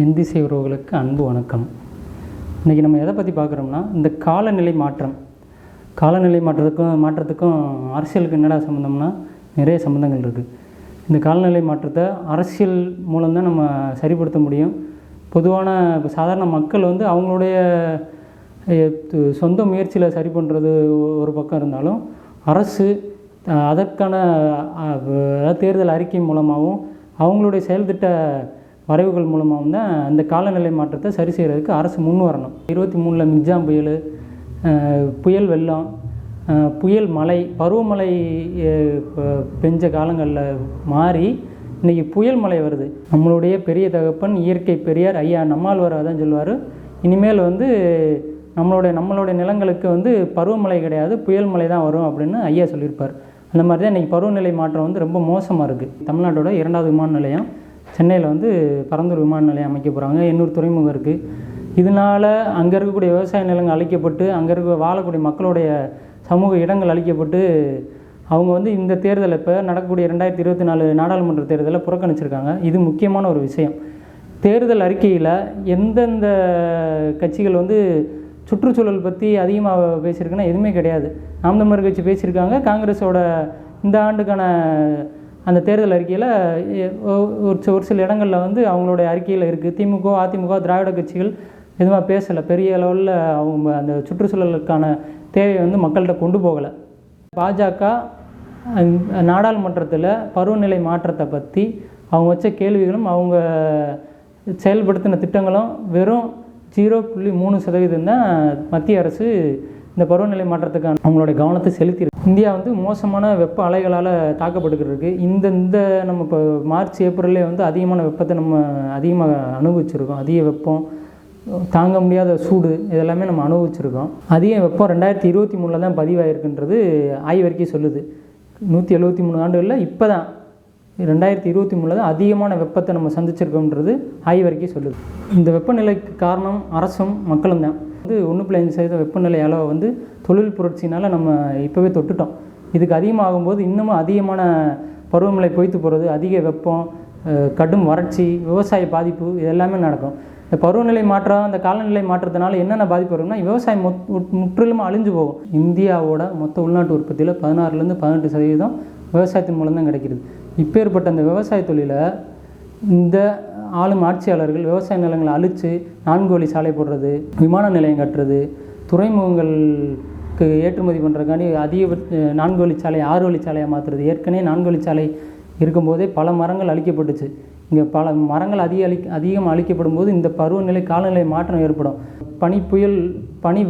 என் உறவுகளுக்கு அன்பு வணக்கம். இன்றைக்கி நம்ம எதை பற்றி பார்க்குறோம்னா இந்த காலநிலை மாற்றம். காலநிலை மாற்றத்துக்கும் மாற்றத்துக்கும் அரசியலுக்கு என்னடா சம்மந்தம்னா நிறைய சம்மந்தங்கள் இருக்குது இந்த காலநிலை மாற்றத்தை அரசியல் மூலம்தான் நம்ம சரிப்படுத்த முடியும். பொதுவான இப்போ சாதாரண மக்கள் வந்து அவங்களுடைய சொந்த முயற்சியில் சரி பண்ணுறது ஒரு பக்கம் இருந்தாலும் அரசு அதற்கான தேர்தல் அறிக்கை மூலமாகவும் அவங்களுடைய செயல்திட்ட வரைவுகள் மூலமாகவும் தான் அந்த காலநிலை மாற்றத்தை சரி செய்கிறதுக்கு அரசு முன் வரணும். இருபத்தி மூணில் மிக்ஜாம் புயல் புயல் வெள்ளம் புயல் மழை பருவமழை பெஞ்ச காலங்களில் மாறி இன்றைக்கி புயல் மழை வருது. நம்மளுடைய பெரிய தகப்பன் இயற்கை பெரியார் ஐயா நம்மாழ்வார் தான் சொல்லுவார். இனிமேல் வந்து நம்மளுடைய நம்மளுடைய நிலங்களுக்கு வந்து பருவமழை கிடையாது புயல் மழை தான் வரும் அப்படின்னு ஐயா சொல்லியிருப்பார். அந்த மாதிரி தான் இன்றைக்கி பருவநிலை மாற்றம் வந்து ரொம்ப மோசமாக இருக்குது தமிழ்நாட்டோட இரண்டாவது விமான நிலையம் சென்னையில் வந்து பரந்தூர் விமான நிலையம் அமைக்க போகிறாங்க எண்ணூர் துறைமுகம் இருக்குது இதனால் அங்கே இருக்கக்கூடிய விவசாய நிலங்கள் அழிக்கப்பட்டு அங்கே இருக்க வாழக்கூடிய மக்களுடைய சமூக இடங்கள் அழிக்கப்பட்டு அவங்க வந்து இந்த தேர்தலை இப்போ நடக்கக்கூடிய ரெண்டாயிரத்தி இருபத்தி நாலு நாடாளுமன்ற தேர்தலை புறக்கணிச்சிருக்காங்க. இது முக்கியமான ஒரு விஷயம். தேர்தல் அறிக்கையில் எந்தெந்த கட்சிகள் வந்து சுற்றுச்சூழல் பற்றி அதிகமாக பேசியிருக்குன்னா எதுவுமே கிடையாது. நாம் தமிழர் கட்சி பேசியிருக்காங்க. காங்கிரஸோட இந்த ஆண்டுக்கான அந்த தேர்தல் அறிக்கையில் ஒ- ஒரு ஒரு சில இடங்களில் வந்து அவங்களுடைய அறிக்கையில் இருக்குது திமுக அதிமுக திராவிட கட்சிகள் எதுவும் பேசலை. பெரிய லெவலில் அவங்க அந்த சுற்றுச்சூழலுக்கான தேவையை வந்து மக்கள்கிட்ட கொண்டு போகலை. பாஜக நாடாளுமன்றத்தில் பருவநிலை மாற்றத்தை பற்றி அவங்க வச்ச கேள்விகளும் அவங்க செயல்படுத்தின திட்டங்களும் வெறும் ஜீரோ புள்ளி மூணு சதவீதம் தான் மத்திய அரசு இந்த பருவநிலை மாற்றத்துக்கான அவங்களுடைய கவனத்தை செலுத்தி இந்தியா வந்து மோசமான வெப்ப அலைகளால் தாக்கப்பட்டுக்கிட்டு இருக்குது இந்த இந்த நம்ம இப்போ மார்ச் ஏப்ரல்லே வந்து அதிகமான வெப்பத்தை நம்ம அதிகமாக அனுபவிச்சிருக்கோம். அதிக வெப்பம் தாங்க முடியாத சூடு இதெல்லாமே நம்ம அனுபவிச்சிருக்கோம். அதிக வெப்பம் ரெண்டாயிரத்தி இருபத்தி மூணில் தான் பதிவாயிருக்குன்றது ஆய்வறிக்கை சொல்லுது. நூற்றி எழுபத்தி மூணு ஆண்டுகளில் இப்போ தான் ரெண்டாயிரத்தி இருபத்தி மூணில் தான் அதிகமான வெப்பத்தை நம்ம சந்திச்சிருக்கோன்றது ஆய்வறிக்கை சொல்லுது. இந்த வெப்பநிலைக்கு காரணம் அரசும் மக்களும் தான் வந்து ஒன்று பிள்ளைஞ்சு அஞ்சு சதவீதம் வெப்பநிலை அளவை வந்து தொழில் புரட்சினால் நம்ம இப்போவே தொட்டுட்டோம். இதுக்கு அதிகமாகும்போது இன்னமும் அதிகமான பருவமழை பொய்த்து போகிறது அதிக வெப்பம் கடும் வறட்சி விவசாய பாதிப்பு இது எல்லாமே நடக்கும். இந்த பருவநிலை மாற்றம் இந்த காலநிலை மாற்றத்தினால என்னென்ன பாதிப்பு வரும்னா விவசாயம் மொத் முற்- அழிஞ்சு போகும். இந்தியாவோட மொத்த உள்நாட்டு உற்பத்தியில் பதினாறுலேருந்து பதினெட்டு சதவீதம் விவசாயத்தின் மூலம் தான் கிடைக்கிறது. இப்பேற்பட்ட அந்த விவசாய தொழிலை இந்த ஆளும் ஆட்சியாளர்கள் விவசாய நிலங்களை அழித்து நான்கு வழி சாலை போடுறது விமான நிலையம் கட்டுறது துறைமுகங்களுக்கு ஏற்றுமதி பண்ணுறதுக்காண்டி அதிக நான்கு வழிச்சாலை ஆறு வழிச்சாலையாக மாற்றுறது ஏற்கனவே நான்கு வழிச்சாலை இருக்கும்போதே பல மரங்கள் அழிக்கப்பட்டுச்சு. இங்கே பல மரங்கள் அதிக அழி அதிகமாக அழிக்கப்படும் போது இந்த பருவநிலை காலநிலை மாற்றம் ஏற்படும். பனி புயல் பனி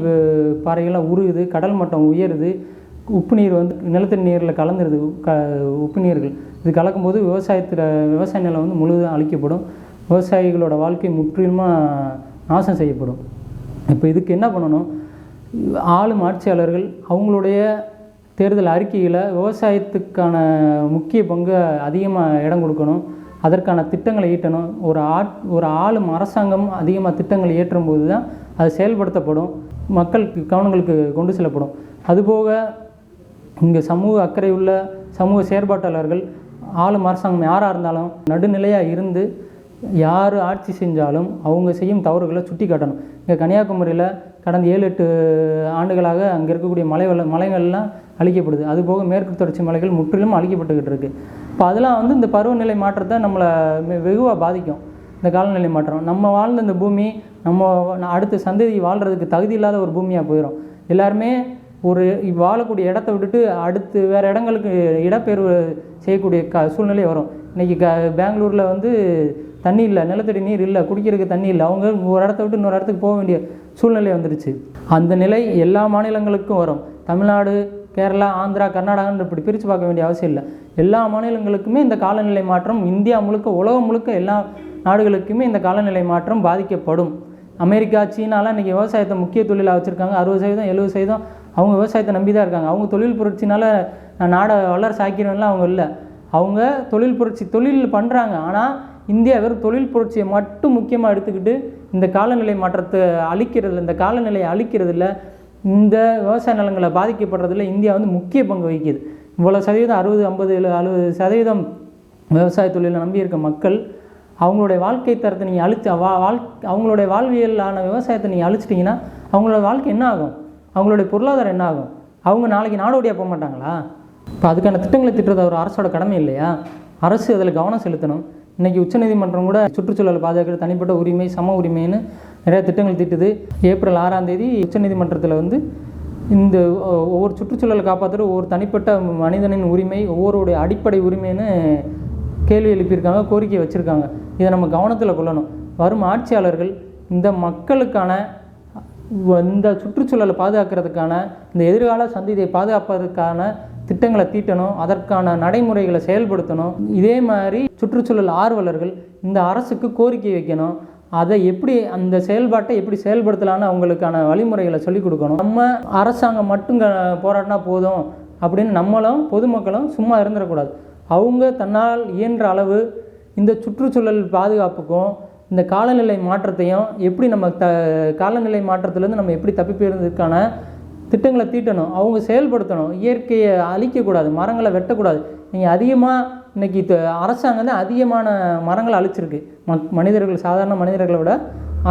பாறைகள்லாம் உருகுது கடல் மட்டம் உயருது. உப்பு நீர் வந்து நிலத்தடி நீரில் கலந்துருது க உப்பு நீர்கள். இது கலக்கும்போது விவசாயத்தில் விவசாய நிலம் வந்து முழுதும் அழிக்கப்படும். விவசாயிகளோட வாழ்க்கை முற்றிலுமாக நாசம் செய்யப்படும். இப்போ இதுக்கு என்ன பண்ணணும்? ஆளும் ஆட்சியாளர்கள் அவங்களுடைய தேர்தல் அறிக்கையில் விவசாயத்துக்கான முக்கிய பங்கு அதிகமாக இடம் கொடுக்கணும். அதற்கான திட்டங்களை ஈட்டணும். ஒரு ஆட் ஒரு ஆளும் அரசாங்கம் அதிகமாக திட்டங்களை ஏற்றும் போது தான் அது செயல்படுத்தப்படும். மக்களுக்கு கவனங்களுக்கு கொண்டு செல்லப்படும். அதுபோக இங்கே சமூக அக்கறை உள்ள சமூக செயற்பாட்டாளர்கள் ஆளும் அரசாங்கம் யாராக இருந்தாலும் நடுநிலையாக இருந்து யார் ஆட்சி செஞ்சாலும் அவங்க செய்யும் தவறுகளை சுட்டி காட்டணும் இங்கே கன்னியாகுமரியில் கடந்த ஏழு எட்டு ஆண்டுகளாக அங்கே இருக்கக்கூடிய மலை வள மலைகள்லாம் அழிக்கப்படுது. அதுபோக மேற்கு தொடர்ச்சி மலைகள் முற்றிலும் அழிக்கப்பட்டுக்கிட்டு இருக்குது இப்போ அதெல்லாம் வந்து இந்த பருவநிலை மாற்றத்தை நம்மளை வெகுவாக பாதிக்கும். இந்த காலநிலை மாற்றம். நம்ம வாழ்ந்த இந்த பூமி நம்ம அடுத்த சந்ததி வாழ்கிறதுக்கு தகுதி இல்லாத ஒரு பூமியாக போயிடும் எல்லாருமே ஒரு வாழக்கூடிய இடத்த விட்டுட்டு அடுத்து வேறு இடங்களுக்கு இடப்பெயர்வு செய்யக்கூடிய க சூழ்நிலை வரும். இன்றைக்கி க பெங்களூரில் வந்து தண்ணி இல்லை நிலத்தடி நீர் இல்லை குடிக்கிறதுக்கு தண்ணி இல்லை. அவங்க ஒரு இடத்த விட்டு இன்னொரு இடத்துக்கு போக வேண்டிய சூழ்நிலை வந்துடுச்சு அந்த நிலை எல்லா மாநிலங்களுக்கும் வரும். தமிழ்நாடு கேரளா ஆந்திரா கர்நாடகான்னு இப்படி பிரித்து பார்க்க வேண்டிய அவசியம் இல்லை. எல்லா மாநிலங்களுக்குமே இந்த காலநிலை மாற்றம் இந்தியா முழுக்க உலகம் முழுக்க எல்லா நாடுகளுக்குமே இந்த காலநிலை மாற்றம் பாதிக்கப்படும். அமெரிக்கா சீனாலாம் இன்றைக்கி விவசாயத்தை முக்கிய தொழிலாக வச்சுருக்காங்க. அறுபது சதவீதம் எழுபது சதவீதம் அவங்க விவசாயத்தை நம்பி தான் இருக்காங்க. அவங்க தொழில் புரட்சினால நான் நாடை வல்லரசு ஆக்கிறவன்லாம் அவங்க இல்லை. அவங்க தொழில் புரட்சி தொழில் பண்ணுறாங்க ஆனால் இந்தியா வெறும் தொழில் புரட்சியை மட்டும் முக்கியமாக எடுத்துக்கிட்டு இந்த காலநிலை மாற்றத்தை அழிக்கிறதுல இந்த காலநிலையை அழிக்கிறதுல இந்த விவசாய நிலங்களை பாதிக்கப்படுறதுல இந்தியா வந்து முக்கிய பங்கு வகிக்குது. இவ்வளோ சதவீதம் அறுபது ஐம்பது அறுபது சதவீதம் விவசாய தொழிலை நம்பி இருக்க மக்கள் அவங்களுடைய வாழ்க்கை தரத்தை நீங்கள் அழிச்சு வா வாழ் அவங்களுடைய வாழ்வியலான விவசாயத்தை நீங்கள் அழிச்சிட்டிங்கன்னா அவங்களோட வாழ்க்கை என்ன ஆகும்? அவங்களுடைய பொருளாதாரம் என்ன ஆகும் அவங்க நாளைக்கு நாடோடியாக போக மாட்டாங்களா? இப்போ அதுக்கான திட்டங்களை திட்டுறது ஒரு அரசோட கடமை இல்லையா? அரசு அதில் கவனம் செலுத்தணும். இன்றைக்கி உச்சநீதிமன்றம் கூட சுற்றுச்சூழல் பாதுகாக்கிற தனிப்பட்ட உரிமை சம உரிமைன்னு நிறைய திட்டங்கள் திட்டுது. ஏப்ரல் ஆறாம் தேதி உச்சநீதிமன்றத்தில் வந்து இந்த ஒ- ஒவ்வொரு சுற்றுச்சூழலை காப்பாற்றுற ஒவ்வொரு தனிப்பட்ட மனிதனின் உரிமை ஒவ்வொருடைய அடிப்படை உரிமைன்னு கேள்வி எழுப்பியிருக்காங்க கோரிக்கை வச்சுருக்காங்க. இதை நம்ம கவனத்தில் கொள்ளணும். வரும் ஆட்சியாளர்கள் இந்த மக்களுக்கான இந்த சுற்றுச்சூழலை பாதுகாக்கிறதுக்கான இந்த எதிர்கால சந்ததியை பாதுகாப்பதற்கான திட்டங்களை தீட்டணும் அதற்கான நடைமுறைகளை செயல்படுத்தணும். இதே மாதிரி சுற்றுச்சூழல் ஆர்வலர்கள் இந்த அரசுக்கு கோரிக்கை வைக்கணும். அதை எப்படி அந்த செயல்பாட்டை எப்படி செயல்படுத்தலான்னு அவங்களுக்கான வழிமுறைகளை சொல்லிக் கொடுக்கணும். நம்ம அரசாங்கம் மட்டும் க- போராடினா போதும் அப்படின்னு நம்மளும் பொதுமக்களும் சும்மா இருந்துடக்கூடாது. அவங்க தன்னால் இயன்ற அளவு இந்த சுற்றுச்சூழல் பாதுகாப்புக்கும் இந்த காலநிலை மாற்றத்தையும் எப்படி நம்ம த காலநிலை மாற்றத்துலேருந்து நம்ம எப்படி தப்பிப்பதற்கான திட்டங்களை தீட்டணும் அவங்க செயல்படுத்தணும் இயற்கையை அழிக்கக்கூடாது மரங்களை வெட்டக்கூடாது. நீங்கள் அதிகமாக இன்னைக்கு அரசாங்கம் தான் அதிகமான மரங்களை அழிச்சிருக்கு. மக் மனிதர்கள் சாதாரண மனிதர்களை விட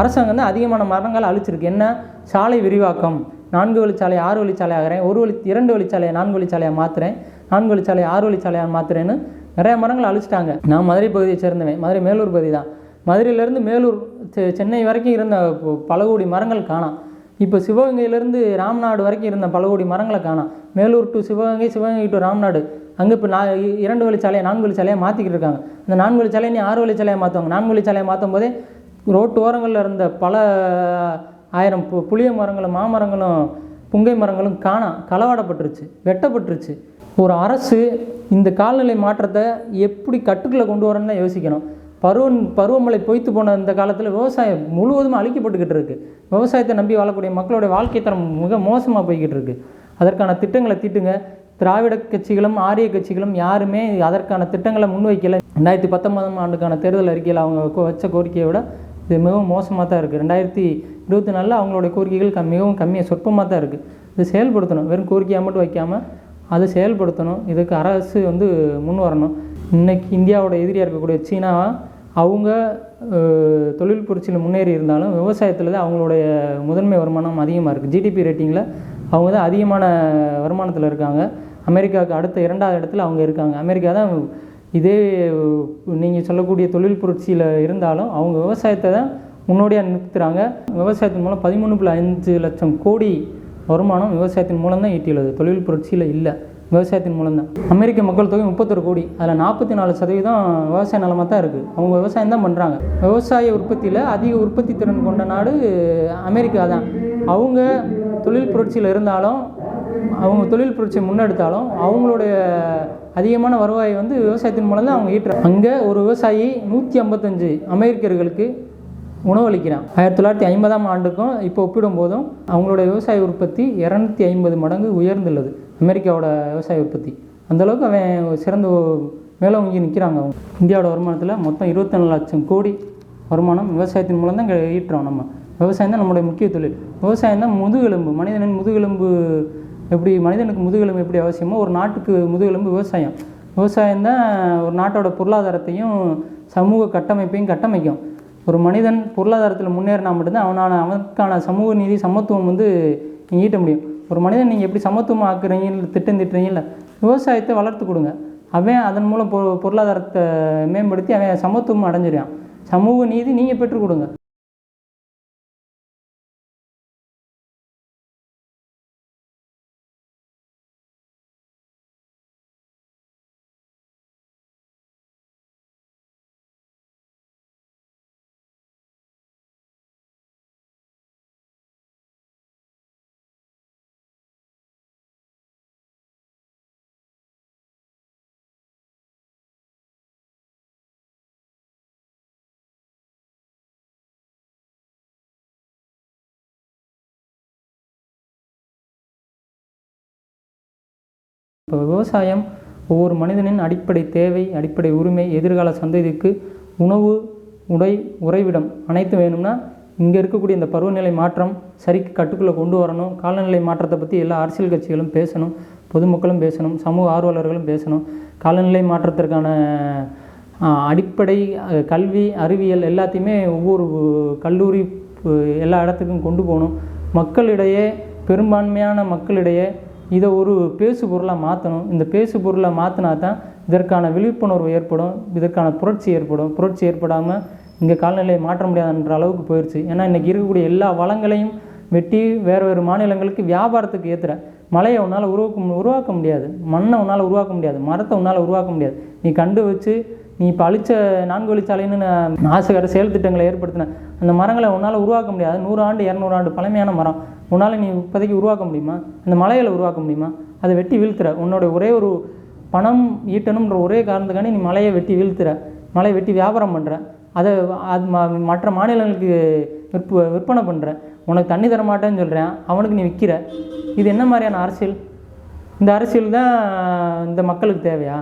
அரசாங்கம் தான் அதிகமான மரங்களை அழிச்சிருக்கு. என்ன? சாலை விரிவாக்கம். நான்கு வழிச்சாலை ஆறு வழிச்சாலை ஆகிறேன். ஒரு வழி இரண்டு வழிச்சாலையை நான்கு வழிச்சாலையாக மாற்றுறேன் நான்கு வழிச்சாலையை ஆறு வழிச்சாலையாக மாற்றுறேன்னு நிறையா மரங்களை அழிச்சிட்டாங்க. நான் மதுரை பகுதியை சேர்ந்தவன். மதுரை மேலூர் பகுதி தான். மதுரையிலேருந்து மேலூர் செ- சென்னை வரைக்கும் இருந்த பல கோடி மரங்கள் காணாம். இப்போ சிவகங்கையிலேருந்து ராம்நாடு வரைக்கும் இருந்த பல கோடி மரங்களை காணாம். Melur to Sivaganga Sivaganga to Ramnad. அங்கே இப்போ நான் இரண்டு வழிச்சாலையை நான்கு வழிச்சாலையாக மாற்றிக்கிட்டு இருக்காங்க. அந்த நான்கு வழிச்சாலையை நீ ஆறு வழிச்சாலையை மாற்றுவாங்க நான்கு வழிச்சாலையை மாற்றும் போதே ரோட்டு ஓரங்களில் இருந்த பல ஆயிரம் பு புளிய மரங்களும் மாமரங்களும் புங்கை மரங்களும் காணாம். களவாடப்பட்டுருச்சு வெட்டப்பட்டுருச்சு. ஒரு அரசு இந்த காலநிலை மாற்றத்தை எப்படி கட்டுக்குள்ளே கொண்டு வரணும்னு யோசிக்கணும். பருவ பருவமழை பொய்த்து போன இந்த காலத்தில் விவசாயம் முழுவதும் அழிக்கப்பட்டுக்கிட்டு இருக்குது விவசாயத்தை நம்பி வாழக்கூடிய மக்களுடைய வாழ்க்கை தரம் மிக மோசமாக போய்கிட்டு இருக்குது அதற்கான திட்டங்களை தீட்டுங்க. திராவிட கட்சிகளும் ஆரிய கட்சிகளும் யாருமே அதற்கான திட்டங்களை முன்வைக்கல. ரெண்டாயிரத்தி பத்தொன்பதாம் ஆண்டுக்கான தேர்தல் அறிக்கையில் அவங்க வச்ச கோரிக்கையை விட இது மிகவும் மோசமாக தான் இருக்குது ரெண்டாயிரத்தி இருபத்தி நாலில் அவங்களுடைய கோரிக்கைகள் கம் மிகவும் கம்மியாக சொற்பமாக தான் இருக்குது இது செயல்படுத்தணும். வெறும் கோரிக்கையாக மட்டும் வைக்காமல் அதை செயல்படுத்தணும். இதுக்கு அரசு வந்து முன் வரணும். இன்னைக்கு இந்தியாவோட எதிரியாக இருக்கக்கூடிய சீனாவை அவங்க தொழில் புரட்சியில் முன்னேறி இருந்தாலும் விவசாயத்தில் தான் அவங்களுடைய முதன்மை வருமானம் அதிகமாக இருக்குது ஜிடிபி ரேட்டிங்கில் அவங்க தான் அதிகமான வருமானத்தில் இருக்காங்க. அமெரிக்காவுக்கு அடுத்த இரண்டாவது இடத்துல அவங்க இருக்காங்க. அமெரிக்கா தான் இதே நீங்கள் சொல்லக்கூடிய தொழில் புரட்சியில் இருந்தாலும் அவங்க விவசாயத்தை தான் முன்னோடியாக நிறுத்துகிறாங்க விவசாயத்தின் மூலம் பதிமூணு புள்ளி அஞ்சு லட்சம் கோடி வருமானம் விவசாயத்தின் மூலம் தான் ஈட்டியுள்ளது. தொழில் புரட்சியில் இல்லை. விவசாயத்தின் மூலம் தான் அமெரிக்க மக்கள் தொகை முப்பத்தொரு கோடி. அதில் நாற்பத்தி நாலு சதவீதம் விவசாய நிலமாக தான் இருக்குது அவங்க விவசாயம் தான் பண்ணுறாங்க விவசாய உற்பத்தியில் அதிக உற்பத்தி திறன் கொண்ட நாடு அமெரிக்கா தான். அவங்க தொழில் புரட்சியில் இருந்தாலும் அவங்க தொழில் புரட்சியை முன்னெடுத்தாலும் அவங்களுடைய அதிகமான வருவாய் வந்து விவசாயத்தின் மூலம் தான் அவங்க ஈட்டுறாங்க. அங்கே ஒரு விவசாயி நூற்றி ஐம்பத்தஞ்சு அமெரிக்கர்களுக்கு உணவளிக்கிறான் ஆயிரத்தி தொள்ளாயிரத்தி ஐம்பதாம் ஆண்டுக்கும் இப்போ ஒப்பிடும் போதும் அவங்களுடைய விவசாய உற்பத்தி இரநூத்தி ஐம்பது மடங்கு உயர்ந்துள்ளது. அமெரிக்காவோட விவசாய உற்பத்தி. அந்தளவுக்கு அவன் சிறந்து மேலோங்கி நிற்கிறாங்க அவங்க. இந்தியாவோட வருமானத்தில் மொத்தம் இருபத்தி நாலு லட்சம் கோடி வருமானம் விவசாயத்தின் மூலம் தான் ஈட்டுறோம் நம்ம. விவசாயம் தான் நம்மளுடைய முக்கிய தொழில். விவசாயம் தான் முதுகெலும்பு. மனிதனின் முதுகெலும்பு எப்படி மனிதனுக்கு முதுகெலும்பு எப்படி அவசியமோ ஒரு நாட்டுக்கு முதுகெலும்பு விவசாயம். விவசாயம் தான் ஒரு நாட்டோட பொருளாதாரத்தையும் சமூக கட்டமைப்பையும் கட்டமைக்கும். ஒரு மனிதன் பொருளாதாரத்தில் முன்னேறினா மட்டும்தான் அவனான அவனுக்கான சமூக நீதி சமத்துவம் வந்து ஈட்ட முடியும். ஒரு மனிதன் நீங்கள் எப்படி சமத்துவம் ஆக்குறீங்க இல்லை திட்டம் திட்டுறீங்கல்ல விவசாயத்தை வளர்த்து கொடுங்க. அவன் அதன் மூலம் பொ பொருளாதாரத்தை மேம்படுத்தி அவன் சமத்துவம் அடைஞ்சிருக்கான். சமூக நீதி நீங்கள் பெற்றுக் கொடுங்க. இப்போ விவசாயம் ஒவ்வொரு மனிதனின் அடிப்படை தேவை அடிப்படை உரிமை எதிர்கால சந்ததிக்கு உணவு உடை உறைவிடம் அனைத்தும் வேணும்னா இங்கே இருக்கக்கூடிய இந்த பருவநிலை மாற்றம் சரிக்கு கட்டுக்குள்ளே கொண்டு வரணும். காலநிலை மாற்றத்தை பற்றி எல்லா அரசியல் கட்சிகளும் பேசணும் பொதுமக்களும் பேசணும் சமூக ஆர்வலர்களும் பேசணும். காலநிலை மாற்றத்திற்கான அடிப்படை கல்வி அறிவியல் எல்லாத்தையுமே ஒவ்வொரு கல்லூரி எல்லா இடத்துக்கும் கொண்டு போகணும். மக்களிடையே பெரும்பான்மையான மக்களிடையே இதை ஒரு பேசு பொருளாக மாற்றணும் இந்த பேசு பொருளை மாற்றினா தான் இதற்கான விழிப்புணர்வு ஏற்படும் இதற்கான புரட்சி ஏற்படும். புரட்சி ஏற்படாமல் இங்கே காலநிலையை மாற்ற முடியாதுன்ற அளவுக்கு போயிடுச்சு ஏன்னா இன்றைக்கி இருக்கக்கூடிய எல்லா வளங்களையும் வெட்டி வேறு வேறு மாநிலங்களுக்கு வியாபாரத்துக்கு ஏற்றுற மலையை உன்னால் உருவாக்க உருவாக்க முடியாது. மண்ணை உன்னால் உருவாக்க முடியாது. மரத்தை உன்னால் உருவாக்க முடியாது. நீ கண்டு வச்சு நீ இப்போ அழிச்ச நான்கு வழிச்சாலைன்னு நான் நாசுகார செயல் திட்டங்களை ஏற்படுத்தின அந்த மரங்களை உன்னால் உருவாக்க முடியாது. நூறு ஆண்டு இரநூறு ஆண்டு பழமையான மரம். உன்னால் நீ இப்போதைக்கு உருவாக்க முடியுமா? அந்த மலைகளை உருவாக்க முடியுமா? அதை வெட்டி வீழ்த்துற. உன்னோட ஒரே ஒரு பணம் ஈட்டணுன்ற ஒரே காரணத்துக்காண்டி நீ மலையை வெட்டி வீழ்த்துற. மலையை வெட்டி வியாபாரம் பண்ணுற அதை அது மற்ற மாநிலங்களுக்கு விற்ப விற்பனை பண்ணுற உனக்கு தண்ணி தர மாட்டேன்னு சொல்கிறேன் அவனுக்கு நீ விற்கிற இது என்ன மாதிரியான அரசியல்? இந்த அரசியல் தான் இந்த மக்களுக்கு தேவையா?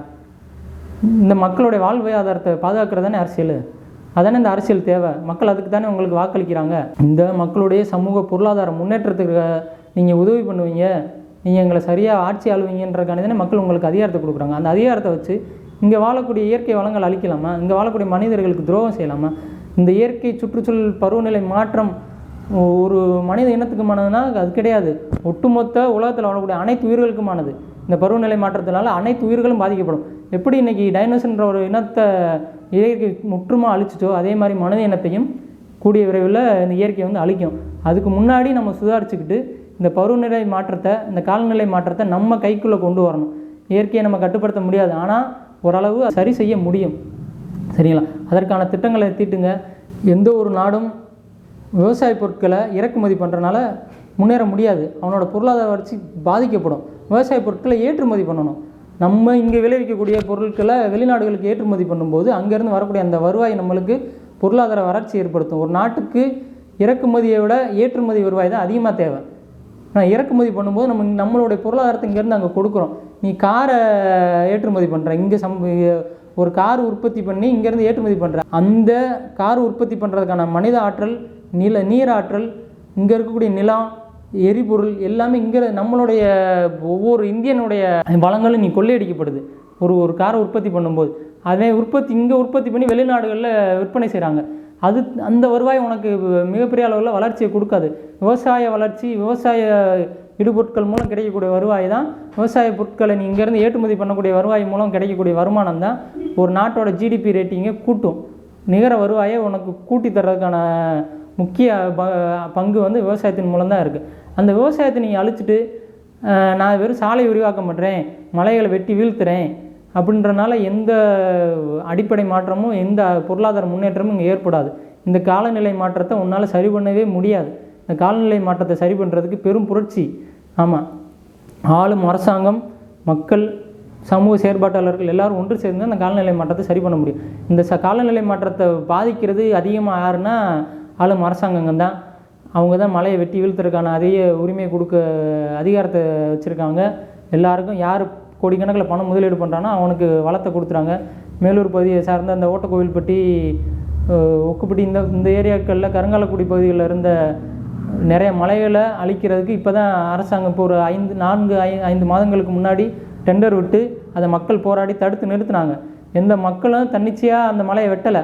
இந்த மக்களுடைய வாழ்வாதாரத்தை பாதுகாக்கிறது தானே அரசியல்? அதானே இந்த அரசியல் தேவை? மக்கள் அதுக்கு தானே உங்களுக்கு வாக்களிக்கிறாங்க. இந்த மக்களுடைய சமூக பொருளாதார முன்னேற்றத்துக்கு நீங்கள் உதவி பண்ணுவீங்க. நீங்கள் எங்களை சரியாக ஆட்சி ஆளுவீங்கன்றக்கான தானே மக்கள் உங்களுக்கு அதிகாரத்தை கொடுக்குறாங்க. அந்த அதிகாரத்தை வச்சு இங்கே வாழக்கூடிய இயற்கை வளங்கள் அழிக்கலாமா? இங்கே வாழக்கூடிய மனிதர்களுக்கு துரோகம் செய்யலாமா? இந்த இயற்கை சுற்றுச்சூழல் பருவநிலை மாற்றம் ஒரு மனித இனத்துக்குமானதுன்னா அது கிடையாது. ஒட்டுமொத்த உலகத்தில் வாழக்கூடிய அனைத்து உயிர்களுக்குமானது இந்த பருவநிலை மாற்றத்தினால அனைத்து உயிர்களும் பாதிக்கப்படும். எப்படி இன்னைக்கு டைனோசன்ற ஒரு இனத்தை இயற்கை முற்றுமாக அழிச்சிட்டோ அதே மாதிரி மனித இனத்தையும் கூடிய விரைவில் இந்த இயற்கை வந்து அழிக்கும். அதுக்கு முன்னாடி நம்ம சுதாரிச்சுக்கிட்டு இந்த பருவநிலை மாற்றத்தை இந்த காலநிலை மாற்றத்தை நம்ம கைக்குள்ளே கொண்டு வரணும். இயற்கையை நம்ம கட்டுப்படுத்த முடியாது. ஆனால் ஓரளவு சரி செய்ய முடியும். சரிங்களா? அதற்கான திட்டங்களை தீட்டுங்க. எந்த ஒரு நாடும் விவசாய பொருட்களை இறக்குமதி பண்ணுறனால முன்னேற முடியாது. அவனோட பொருளாதார வளர்ச்சி பாதிக்கப்படும். விவசாய பொருட்களை ஏற்றுமதி பண்ணணும். நம்ம இங்கே விளைவிக்கக்கூடிய பொருட்களை வெளிநாடுகளுக்கு ஏற்றுமதி பண்ணும்போது அங்கேருந்து வரக்கூடிய அந்த வருவாய் நம்மளுக்கு பொருளாதார வளர்ச்சி ஏற்படுத்தும். ஒரு நாட்டுக்கு இறக்குமதியை விட ஏற்றுமதி வருவாய் தான் அதிகமாக தேவை. நான் இறக்குமதி பண்ணும்போது நம்ம நம்மளுடைய பொருளாதாரத்தை இங்கேருந்து அங்கே கொடுக்குறோம். நீ காரை ஏற்றுமதி பண்ணுற இங்கே சம் ஒரு கார் உற்பத்தி பண்ணி இங்கேருந்து ஏற்றுமதி பண்ணுற அந்த கார் உற்பத்தி பண்ணுறதுக்கான மனித ஆற்றல் நில நீர் ஆற்றல் இங்கே இருக்கக்கூடிய நிலம் எரிபொருள் எல்லாமே இங்கே நம்மளுடைய ஒவ்வொரு இந்தியனுடைய வளங்களும் நீ கொள்ளையடிக்கப்படுது. ஒரு ஒரு காரை உற்பத்தி பண்ணும்போது. அதே உற்பத்தி இங்கே உற்பத்தி பண்ணி வெளிநாடுகளில் விற்பனை செய்கிறாங்க. அது அந்த வருவாய் உனக்கு மிகப்பெரிய அளவில் வளர்ச்சியை கொடுக்காது. விவசாய வளர்ச்சி விவசாய இடுபொருட்கள் மூலம் கிடைக்கக்கூடிய வருவாய் தான். விவசாய பொருட்களை நீ இங்கேருந்து ஏற்றுமதி பண்ணக்கூடிய வருவாய் மூலம் கிடைக்கக்கூடிய வருமானம் தான். ஒரு நாட்டோட ஜிடிபி ரேட்டிங்கை கூட்டும். நிகர வருவாயை உனக்கு கூட்டி தர்றதுக்கான முக்கிய ப- பங்கு வந்து விவசாயத்தின் மூலம் தான் இருக்குது அந்த விவசாயத்தை நீங்கள் அழிச்சிட்டு நான் வெறும் சாலை விரிவாக்கம் பண்ணுறேன் மலைகளை வெட்டி வீழ்த்துறேன் அப்படின்றனால எந்த அடிப்படை மாற்றமும் எந்த பொருளாதார முன்னேற்றமும் இங்கே ஏற்படாது. இந்த காலநிலை மாற்றத்தை உன்னால் சரி பண்ணவே முடியாது. இந்த காலநிலை மாற்றத்தை சரி பண்ணுறதுக்கு பெரும் புரட்சி. ஆமாம் ஆளும் அரசாங்கம் மக்கள் சமூக செயற்பாட்டாளர்கள் எல்லாரும் ஒன்று சேர்ந்து அந்த காலநிலை மாற்றத்தை சரி பண்ண முடியும். இந்த ச காலநிலை மாற்றத்தை பாதிக்கிறது அதிகமாக யாருன்னா ஆளும் அரசாங்கங்கள் தான். அவங்க தான் மலையை வெட்டி வீழ்த்துறதுக்கான அதிக உரிமையை கொடுக்க அதிகாரத்தை வச்சுருக்காங்க. எல்லாருக்கும் யார் கோடிக்கணக்கில் பணம் முதலீடு பண்ணுறானோ அவனுக்கு வளத்தை கொடுத்துறாங்க. மேலூர் பகுதியை சார்ந்த அந்த ஓட்டக்கோவில்பட்டி அஹ், ஒக்குப்பட்டி இந்த இந்த ஏரியாக்களில் கருங்காலக்குடி பகுதிகளில் இருந்த நிறைய மலைகளை அழிக்கிறதுக்கு இப்போ தான் அரசாங்கம் இப்போ ஒரு ஐந்து நான்கு ஐ ஐந்து மாதங்களுக்கு முன்னாடி டெண்டர் விட்டு அதை மக்கள் போராடி தடுத்து நிறுத்தினாங்க. எந்த மக்களும் தன்னிச்சையாக அந்த மலையை வெட்டலை.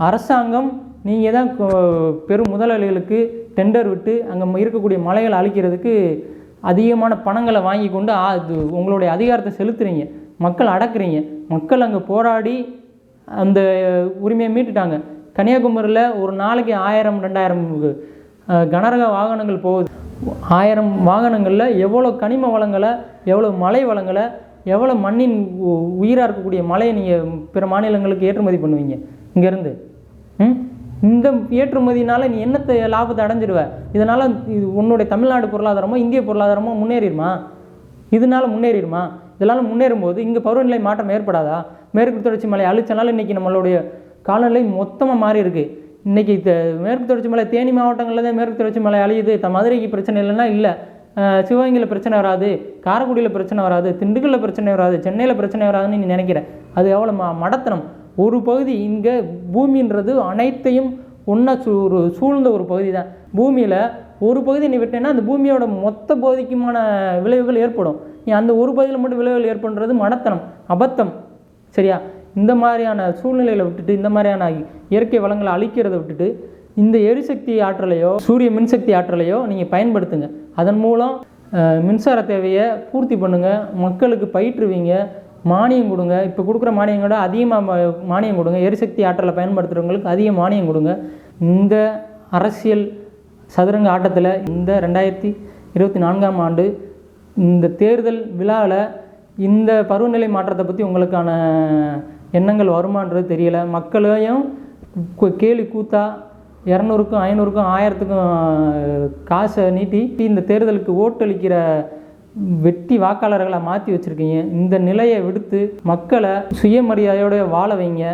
அரசாங்கம் நீங்கள் தான் பெரும் முதலாளிகளுக்கு டெண்டர் விட்டு அங்கே இருக்கக்கூடிய மலைகளை அழிக்கிறதுக்கு அதிகமான பணங்களை வாங்கி கொண்டு அது உங்களுடைய அதிகாரத்தை செலுத்துறீங்க. மக்கள் அடக்குறீங்க. மக்கள் அங்கே போராடி அந்த உரிமையை மீட்டுட்டாங்க. கன்னியாகுமரியில் ஒரு நாளைக்கு ஆயிரம் ரெண்டாயிரம் கனரக வாகனங்கள் போகுது. ஆயிரம் வாகனங்களில் எவ்வளோ கனிம வளங்களை எவ்வளோ மலை வளங்களை எவ்வளோ மண்ணின் உ- உயிராக இருக்கக்கூடிய மலையை நீங்கள் பிற மாநிலங்களுக்கு ஏற்றுமதி பண்ணுவீங்க. இங்கேருந்து ம்? இந்த ஏற்றுமதினால நீ என்னத்தை லாபத்தை அடைஞ்சிடுவ இதனால் இது உன்னுடைய தமிழ்நாடு பொருளாதாரமோ இந்திய பொருளாதாரமோ முன்னேறிடுமா? இதனால முன்னேறிடுமா? இதனால் முன்னேறும்போது இங்கே பருவநிலை மாற்றம் ஏற்படாதா? மேற்கு தொடர்ச்சி மலை அழிச்சனால இன்றைக்கி நம்மளுடைய காலநிலை மொத்தமாக மாறி இருக்குது இன்றைக்கி மேற்கு தொடர்ச்சி மலை தேனி மாவட்டங்களில் தான் மேற்கு தொடர்ச்சி மலை அழியுது. த மதுரைக்கு பிரச்சனை இல்லைன்னா இல்லை. சிவகங்கையில் பிரச்சனை வராது. காரைக்குடியில் பிரச்சனை வராது. திண்டுக்கல்லில் பிரச்சனை வராது. சென்னையில் பிரச்சனை வராதுன்னு நீ நினைக்கிற. அது எவ்வளோ ம மடத்தனம். ஒரு பகுதி இங்கே பூமின்றது அனைத்தையும் ஒன்றா சூ ஒரு சூழ்ந்த ஒரு பகுதி தான் பூமியில் ஒரு பகுதி நீ விட்டேன்னா அந்த பூமியோட மொத்த பகுதிக்குமான விளைவுகள் ஏற்படும். நீ அந்த ஒரு பகுதியில் மட்டும் விளைவுகள் ஏற்படுறது மடத்தனம் அபத்தம் சரியா? இந்த மாதிரியான சூழ்நிலையில் விட்டுட்டு இந்த மாதிரியான இயற்கை வளங்களை அழிக்கிறதை விட்டுட்டு இந்த எரிசக்தி ஆற்றலையோ சூரிய மின்சக்தி ஆற்றலையோ நீங்கள் பயன்படுத்துங்க. அதன் மூலம் மின்சார தேவையை பூர்த்தி பண்ணுங்கள் மக்களுக்கு பயிற்றுவீங்க மானியம் கொடுங்க. இப்போ கொடுக்குற மானியங்களோட அதிகமாக மானியம் கொடுங்க. எரிசக்தி ஆற்றலை பயன்படுத்துகிறவங்களுக்கு அதிக மானியம் கொடுங்க. இந்த அரசியல் சதுரங்க ஆட்டத்தில் இந்த ரெண்டாயிரத்தி இருபத்தி நான்காம் ஆண்டு இந்த தேர்தல் விழாவில் இந்த பருவநிலை மாற்றத்தை பற்றி உங்களுக்கான எண்ணங்கள் வருமானது தெரியலை. மக்களையும் கேலி கூத்தா இரநூறுக்கும் ஐநூறுக்கும் ஆயிரத்துக்கும் காசை நீட்டி இந்த தேர்தலுக்கு ஓட்டளிக்கிற வெட்டி வாக்காளர்களை மாற்றி வச்சுருக்கீங்க. இந்த நிலையை விடுத்து மக்களை சுயமரியாதையோட வாழ வைங்க.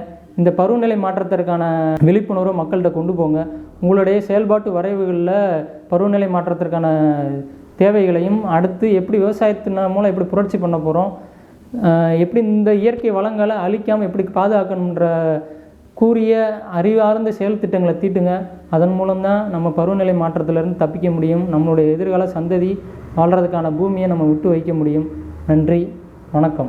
இந்த பருவநிலை மாற்றத்திற்கான விழிப்புணர்வை மக்கள்கிட்ட கொண்டு போங்க. உங்களுடைய செயல்பாட்டு வரைவுகளில் பருவநிலை மாற்றத்திற்கான தேவைகளையும் அடுத்து எப்படி விவசாயத்தின் மூலம் எப்படி புரட்சி பண்ண போகிறோம் எப்படி இந்த இயற்கை வளங்களை அழிக்காமல் எப்படி பாதுகாக்கணுன்ற கூறிய அறிவார்ந்த செயல் திட்டங்களை தீட்டுங்க. அதன் மூலம்தான் நம்ம பருவநிலை மாற்றத்திலிருந்து தப்பிக்க முடியும். நம்மளுடைய எதிர்கால சந்ததி வாழ்கிறதுக்கான பூமியை நம்ம விட்டு வைக்க முடியும். நன்றி. வணக்கம்.